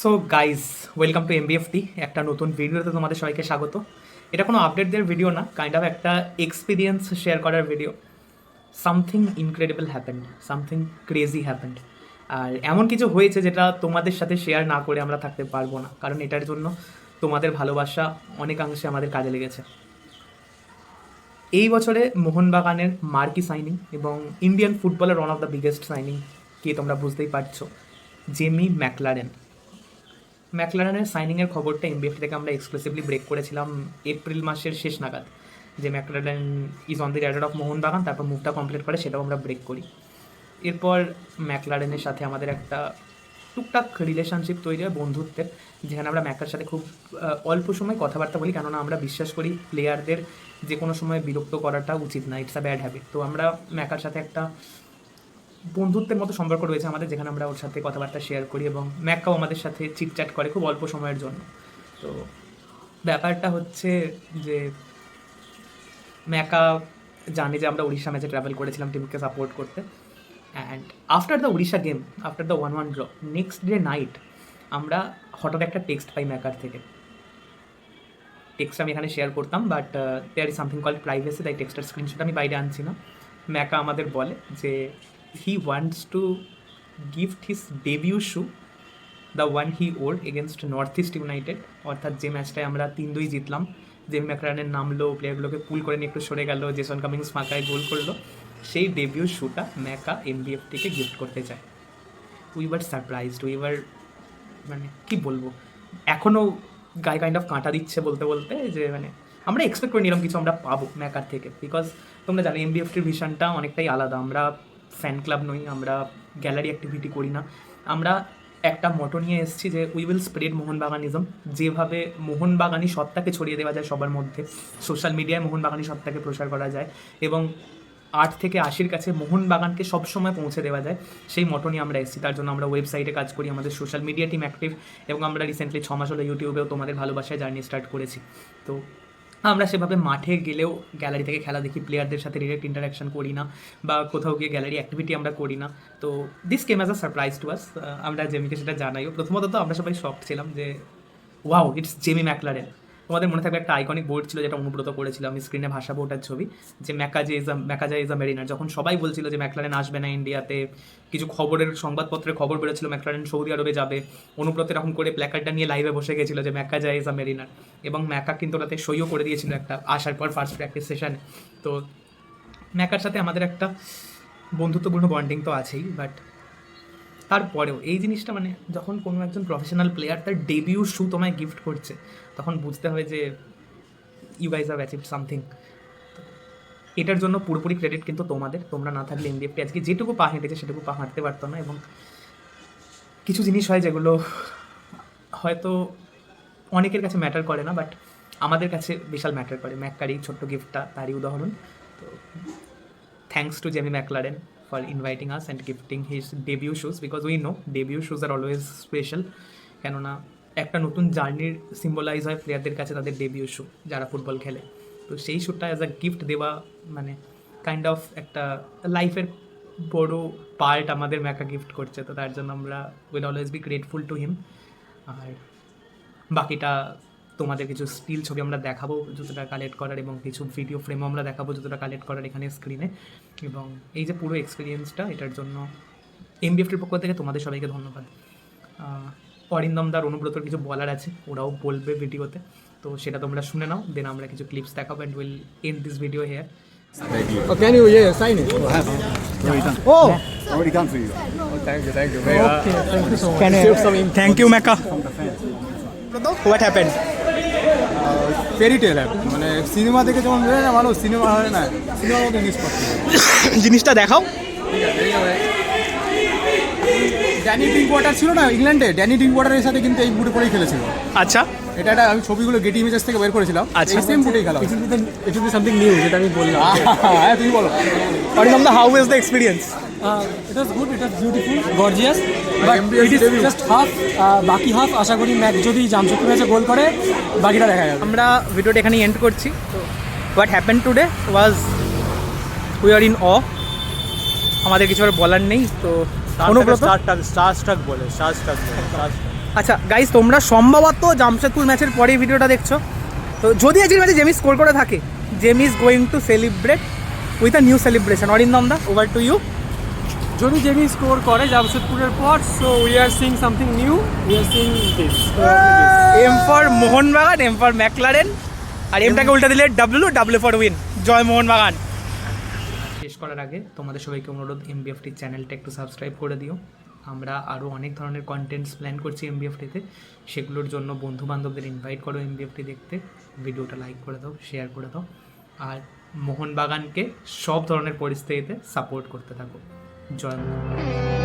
So guys welcome to MBFT একটা নতুন ভিডিওতে তোমাদের সবাইকে স্বাগত। এটা কোনো আপডেট দেওয়ার ভিডিও না কাইন্ড অফ একটা এক্সপিরিয়েন্স শেয়ার করার video something incredible happened something crazy happened আর এমন কিছু হয়েছে যেটা তোমাদের সাথে শেয়ার না করে আমরা থাকতে পারব না, কারণ এটার জন্য তোমাদের ভালোবাসা অনেকাংশে আমাদের কাজে লেগেছে। এই বছরে মোহনবাগানের মার্কি সাইনিং এবং ইন্ডিয়ান ফুটবলের one of the biggest signing কি তোমরা বুঝতেই পারছ? জেমি ম্যাকলারেন ম্যাকলারেনের সাইনিংয়ের খবরটা এমবিএফটি থেকে আমরা এক্সক্লুসিভলি ব্রেক করেছিলাম এপ্রিল মাসের শেষ নাগাদ, যে McLaren is on the radar of Mohun Bagan তারপর মুভটা কমপ্লিট করে সেটাও আমরা ব্রেক করি। এরপর ম্যাকলারেনের সাথে আমাদের একটা টুকটাক রিলেশনশিপ তৈরি হয় বন্ধুত্বের, যেখানে আমরা ম্যাকার সাথে খুব অল্প সময় কথাবার্তা বলি, কেননা আমরা বিশ্বাস করি প্লেয়ারদের যে কোনো সময় বিরক্ত করাটা উচিত না ইটস আ ব্যাড হ্যাবিট তো আমরা ম্যাকার সাথে একটা বন্ধুত্বের মতো সম্পর্ক রয়েছে আমাদের, যেখানে আমরা ওর সাথে কথাবার্তা শেয়ার করি এবং ম্যাকাও আমাদের সাথে চিটচ্যাট করে খুব অল্প সময়ের জন্য। তো ব্যাপারটা হচ্ছে যে ম্যাকা জানে যে আমরা উড়িষ্যা ম্যাচে ট্রাভেল করেছিলাম টিমকে সাপোর্ট করতে। And after the Odisha game after the one one draw next day night আমরা হঠাৎ একটা টেক্সট পাই ম্যাকার থেকে। টেক্সট আমি এখানে শেয়ার করতাম but there is something call privacy তাই টেক্সটার স্ক্রিনশট আমি বাইরে আনছি না। ম্যাকা আমাদের বলে যে he wants to gift his debut shoe the one he wore against North East United অর্থাৎ যে ম্যাচটায় আমরা তিন দুই জিতলাম জেমি ম্যাকরানের নামলো প্লেয়ারগুলোকে পুল করে নিয়ে একটু সরে গেল জেসন কামিংস ফাঁকায় গোল করল, সেই ডেবিউ শুটা ম্যাকা এনবিএফটিকে গিফট করতে চায়। We were surprised we were মানে কি বলব এখনও গায়ে কাইন্ড অফ কাঁটা দিচ্ছে বলতে বলতে যে মানে আমরা এক্সপেক্ট করি এরকম কিছু আমরা পাবো ম্যাকার থেকে বিকজ তোমরা জানো এমবিএফটির ভিশনটা অনেকটাই আলাদা, আমরা ফ্যান ক্লাব নই, আমরা গ্যালারি অ্যাক্টিভিটি করি না। আমরা একটা মটো নিয়ে এসেছি যে উই উইল স্প্রেড মোহনবাগানিজম। যেভাবে মোহনবাগানি সত্তাকে ছড়িয়ে দেওয়া যায় সবার মধ্যে সোশ্যাল মিডিয়ায় মোহনবাগানি সত্তাকে প্রসার করা যায় এবং আট থেকে আশির কাছে মোহনবাগানকে সবসময় পৌঁছে দেওয়া যায়, সেই মটো নিয়ে আমরা এসেছি। তার জন্য আমরা ওয়েবসাইটে কাজ করি, আমাদের সোশ্যাল মিডিয়া টিম অ্যাক্টিভ এবং আমরা রিসেন্টলি ছ মাস হলো ইউটিউবেও তোমাদের ভালোবাসায় জার্নি স্টার্ট করেছি। তো আমরা সেভাবে মাঠে গেলেও গ্যালারি থেকে খেলা দেখি প্লেয়ারদের সাথে ডিরেক্ট ইন্টারাকশন করি না বা কোথাও গিয়ে গ্যালারি অ্যাক্টিভিটি আমরা করি না। তো this came as a surprise to us আমরা জেমিকে সেটা জানাইও। প্রথমত তো আমরা সবাই শখ ছিলাম যে ওয়াও ইটস জেমি ম্যাকলারেন তোমাদের মনে থাকবে একটা আইকনিক বোর্ড ছিল যেটা অনুব্রত করেছিল, আমি স্ক্রিনে ভাষা বোর্ডের ছবি, যে ম্যাকাজে ইজ আ ম্যাকাজা ইজ আ মেরিনার যখন সবাই বলছিল যে ম্যাকলারেন আসবে না ইন্ডিয়াতে, কিছু খবরের সংবাদপত্রে খবর বেরোছিল ম্যাকলারেন সৌদি আরবে যাবে। অনুব্রত এরকম করে প্ল্যাকার্ডটা নিয়ে লাইভে বসে গেছিল যে ম্যাকাজা ইজ আ মেরিনার এবং ম্যাকা কিন্তু ওটাতে সইও করে দিয়েছিল একটা, আসার পর ফার্স্ট প্র্যাকটিস সেশনে তো ম্যাকার সাথে আমাদের একটা বন্ধুত্বপূর্ণ বন্ডিং তো আছেই বাট তারপরেও এই জিনিসটা মানে যখন কোনো একজন প্রফেশনাল প্লেয়ার তার ডেবিউ শু তোমায় গিফট করছে, তখন বুঝতে হয় যে you guys have achieve something এটার জন্য পুরোপুরি ক্রেডিট কিন্তু তোমাদের, তোমরা না থাকলে এনডিএফটি আজকে যেটুকু পা হেঁটেছে সেটুকু পা হাঁটতে পারতো না এবং কিছু জিনিস হয় যেগুলো হয়তো অনেকের কাছে ম্যাটার করে না বাট আমাদের কাছে বিশাল ম্যাটার করে। ম্যাককার, ছোট্ট গিফটটা তারই উদাহরণ। তো thanks to Jamie McLaren for inviting us and gifting his debut shoes because we know debut shoes are always special কেননা একটা নতুন জার্নির সিম্বলাইজ হয় প্লেয়ারদের কাছে তাদের ডেবিউ শু যারা ফুটবল খেলে। তো সেই শ্যুটা অ্যাজ আ গিফট দেওয়া মানে কাইন্ড অফ একটা লাইফের বড় পার্ট আমাদের ম্যাকা গিফট করছে। তো তার জন্য আমরা will always be grateful to him আর বাকিটা তোমাদের কিছু স্টিল ছবি আমরা দেখাবো যতটা কালেক্ট করার এবং কিছু ভিডিও ফ্রেমও আমরা দেখাবো যতটা কালেক্ট করার এখানে স্ক্রিনে এবং এই যে পুরো এক্সপিরিয়েন্সটা এটার জন্য এমবিএফটির পক্ষ থেকে তোমাদের সবাইকে ধন্যবাদ অরিন্দম দার অনুব্রতর কিছু বলার আছে ওরাও বলবে ভিডিওতে তো সেটা তোমরা শুনে নাও দেন আমরা কিছু ক্লিপস দেখাবো and will end this video here Oh, can you yeah, sign it? Already done. Oh, Already done for you. oh thank you, thank you. Very, uh, Okay, thank you so much. Can I Thank you, Mecca. What happened? Fairy tale মানে cinema দেখে যেমন বেরোয় না মানুষ cinema হয় না সিনেমার মতো জিনিস জিনিসটা দেখাও। ঠিক আছে ড্যানি ড্রিঙ্ক ওয়াটার ছিল না ইংল্যান্ডে? ড্যানি ড্রিঙ্ক ওয়াটারের সাথে কিন্তু এই বুটে পরেই খেলেছিল। আচ্ছা। এটা একটা আমি ছবিগুলো গেটি ইমেজেস থেকে বের করেছিলাম। আচ্ছা। এই সেম বুটেই খেলা be something new that I বললাম। হ্যাঁ তুমি বলো। Arindam da how is the experience Uh, it was good, it was beautiful, gorgeous, but MBS it is debut. just half, uh, বাকি হাফ আশা করি ম্যাচ যদি জামশেদপুর ম্যাচে গোল করে বাকিটা দেখা যাবে। আমরা ভিডিওটা এখানে এন্ড করছি। What happen today was we are in uh আমাদের কিছু আর বলার নেই তো বলে আচ্ছা গাইজ তোমরা সম্ভবত জামশেদপুর ম্যাচের পরে ভিডিওটা দেখছ। তো যদি আজকের ম্যাচে জেমি স্কোর করে থাকে Jamie is going to celebrate with a new celebration Arindam da over to you যদি জেমি স্কোর করে জামশেদপুরের পর so we are sing something new we are sing this M for Mohun Bagan M for McLaren আর এমটাকে উল্টা দিলে W W for win জয় মোহনবাগান। শেষ করার আগে তোমাদের সবাইকে অনুরোধ এমবিএফটির চ্যানেলটা একটু সাবস্ক্রাইব করে দিও। আমরা আরও অনেক ধরনের কন্টেন্টস প্ল্যান করছি এমবিএফটিতে সেগুলোর জন্য বন্ধু বান্ধবদের ইনভাইট করো এমবিএফটি দেখতে। ভিডিওটা লাইক করে দাও শেয়ার করে দাও। আর মোহনবাগানকে সব ধরনের পরিস্থিতিতে সাপোর্ট করতে থাকো। জয় মোহন